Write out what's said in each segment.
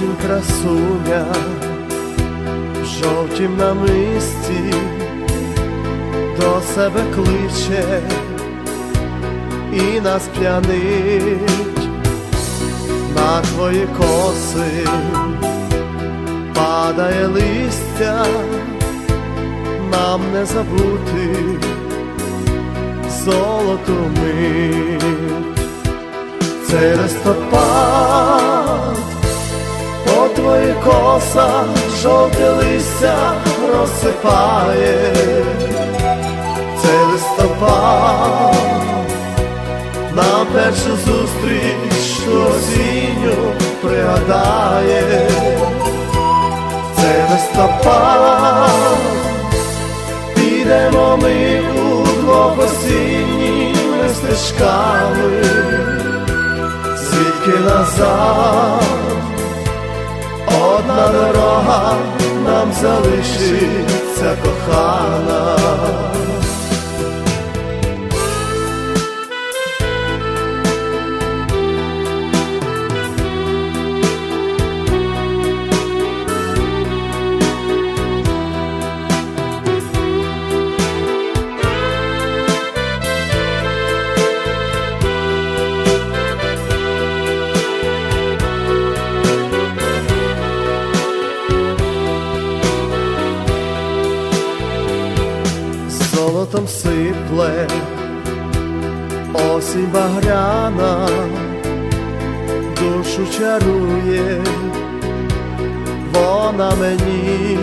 Осінь красуня жовтім намисті до себе кличе і нас п'янить на твої коси падає листя, нам не забути золоту мить. Цей листопад косах жовте листя розсипає, цей листопад нам першу зустріч осінню пригадає, цей листопад підемо ми удвох осінніми стежками звідки назад одна дорога нам залишиться кохана. Золотом сипле, осінь багряна, душу чарує, вона мені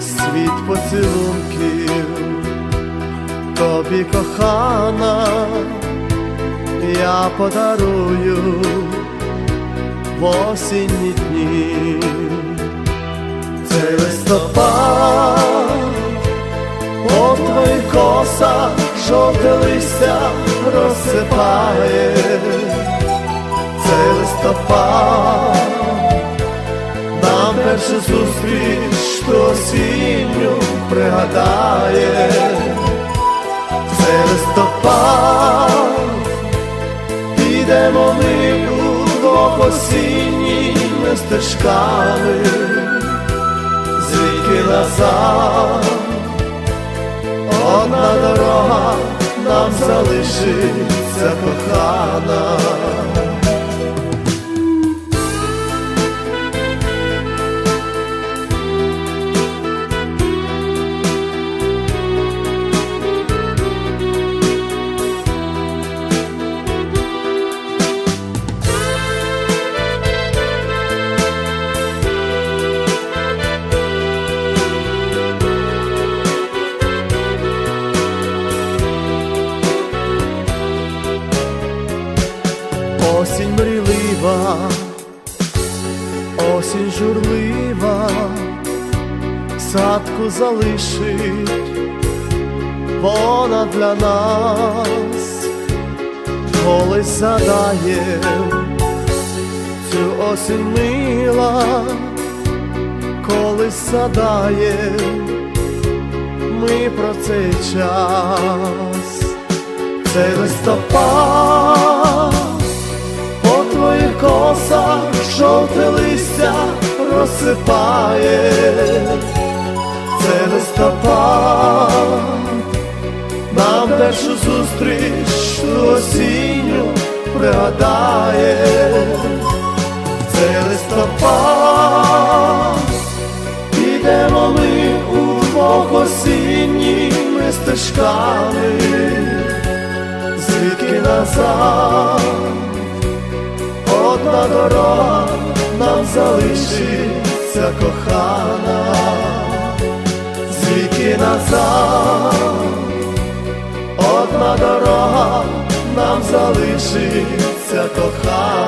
світ поцілунків, тобі кохана, я подарую в осінні дні. Цей листопад косах жовте листя розсипає, цей листопад нам першу зустріч ту осінню пригадає, цей листопад підемо ми удвох осінніми стежками, звідки назад одна дорога нам залишиться кохана. Осінь мрілива, осінь журлива, садку залишить вона для нас, колись задає цю осінь мила, колись задає ми про цей час, цей листопад жовте листя розсипає, це листопад, нам першу зустріч осінню пригадає, це листопад, підемо ми удвох осінніми стежками, звідки назад? Одна дорога нам залишиться кохана, звідки назад, одна дорога нам залишиться кохана.